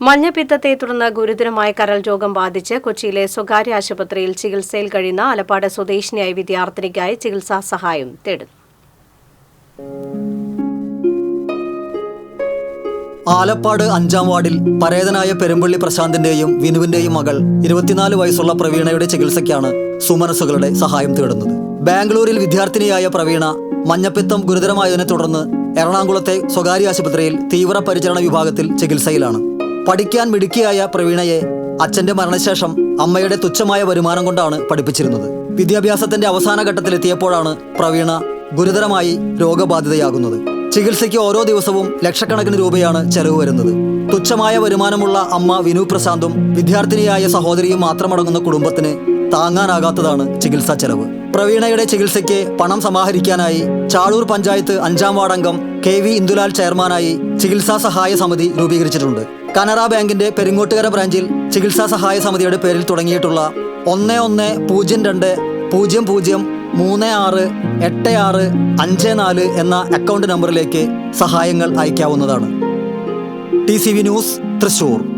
മഞ്ഞപ്പിത്തത്തെ തുടർന്ന് ഗുരുതരമായ കരൾ രോഗം ബാധിച്ച് കൊച്ചിയിലെ സ്വകാര്യ ആശുപത്രിയിൽ ചികിത്സയിൽ കഴിയുന്ന ആലപ്പാട് സ്വദേശിനിയായ വിദ്യാർത്ഥിനിക്കായി ചികിത്സാ സഹായം തേടുന്നു. ആലപ്പാട് അഞ്ചാം വാർഡിൽ പരേതനായ പെരുമ്പള്ളി പ്രശാന്തിന്റെയും വിനുവിന്റെയും മകൾ ഇരുപത്തിനാല് വയസ്സുള്ള പ്രവീണയുടെ ചികിത്സയ്ക്കാണ് സുമനസ്സുകളുടെ സഹായം തേടുന്നത്. ബാംഗ്ലൂരിൽ വിദ്യാർത്ഥിനിയായ പ്രവീണ മഞ്ഞപ്പിത്തം ഗുരുതരമായതിനെ തുടർന്ന് എറണാകുളത്തെ സ്വകാര്യ ആശുപത്രിയിൽ തീവ്രപരിചരണ വിഭാഗത്തിൽ ചികിത്സയിലാണ്. പഠിക്കാൻ മിടുക്കിയായ പ്രവീണയെ അച്ഛന്റെ മരണശേഷം അമ്മയുടെ തുച്ഛമായ വരുമാനം കൊണ്ടാണ് പഠിപ്പിച്ചിരുന്നത്. വിദ്യാഭ്യാസത്തിന്റെ അവസാന ഘട്ടത്തിലെത്തിയപ്പോഴാണ് പ്രവീണ ഗുരുതരമായി രോഗബാധിതയാകുന്നത്. ചികിത്സയ്ക്ക് ഓരോ ദിവസവും ലക്ഷക്കണക്കിന് രൂപയാണ് ചെലവ് വരുന്നത്. തുച്ഛമായ വരുമാനമുള്ള അമ്മ വിനു പ്രശാന്തും വിദ്യാർത്ഥിനിയായ സഹോദരിയും മാത്രമടങ്ങുന്ന കുടുംബത്തിന് താങ്ങാനാകാത്തതാണ് ചികിത്സാ ചെലവ്. പ്രവീണയുടെ ചികിത്സയ്ക്ക് പണം സമാഹരിക്കാനായി ചാളൂർ പഞ്ചായത്ത് അഞ്ചാം വാർഡംഗം കെ വി ഇന്ദുലാൽ ചെയർമാനായി ചികിത്സാ സഹായ സമിതി രൂപീകരിച്ചിട്ടുണ്ട്. കനറ ബാങ്കിന്റെ പെരിങ്ങോട്ടുകര ബ്രാഞ്ചിൽ ചികിത്സാ സഹായ സമിതിയുടെ പേരിൽ തുടങ്ങിയിട്ടുള്ള ഒന്ന് ഒന്ന് പൂജ്യം രണ്ട് പൂജ്യം പൂജ്യം മൂന്ന് ആറ് എട്ട് ആറ് അഞ്ച് നാല് എന്ന അക്കൗണ്ട് നമ്പറിലേക്ക് സഹായങ്ങൾ അയക്കാവുന്നതാണ്. T C V news Thrissur.